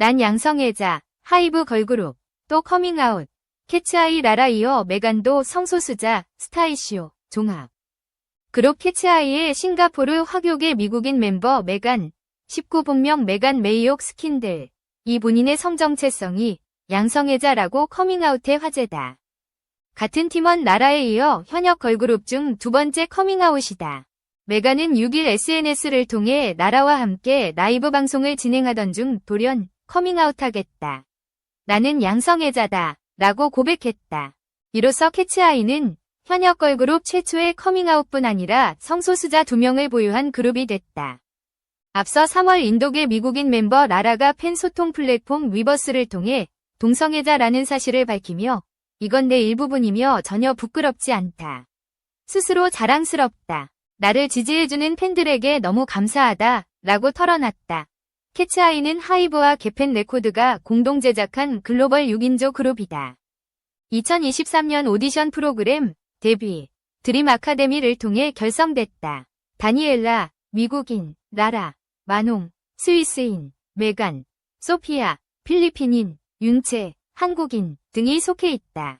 난 양성애자, 하이브 걸그룹, 또 커밍아웃, 캐츠아이 라라 이어 메간도 성소수자, 스타이쇼, 종합. 그룹 캐츠아이의 싱가포르 화교계 미국인 멤버 메간, 19본명 메간 메이옥 스킨들. 이 본인의 성정체성이 양성애자라고 커밍아웃의 화제다. 같은 팀원 나라에 이어 현역 걸그룹 중 두 번째 커밍아웃이다. 메가는 6일 SNS를 통해 나라와 함께 라이브 방송을 진행하던 중 돌연 커밍아웃 하겠다. 나는 양성애자다. 라고 고백했다. 이로써 캐츠아이는 현역 걸그룹 최초의 커밍아웃뿐 아니라 성소수자 두 명을 보유한 그룹이 됐다. 앞서 3월 인도계 미국인 멤버 라라가 팬 소통 플랫폼 위버스를 통해 동성애자라는 사실을 밝히며 이건 내 일부분이며 전혀 부끄럽지 않다. 스스로 자랑스럽다. 나를 지지해주는 팬들에게 너무 감사하다. 라고 털어놨다. 캐츠아이는 하이브와 개펜 레코드가 공동 제작한 글로벌 6인조 그룹이다. 2023년 오디션 프로그램 데뷔 드림 아카데미를 통해 결성됐다. 다니엘라, 미국인, 라라, 마농, 스위스인, 메간, 소피아, 필리핀인, 윤채, 한국인 등이 속해 있다.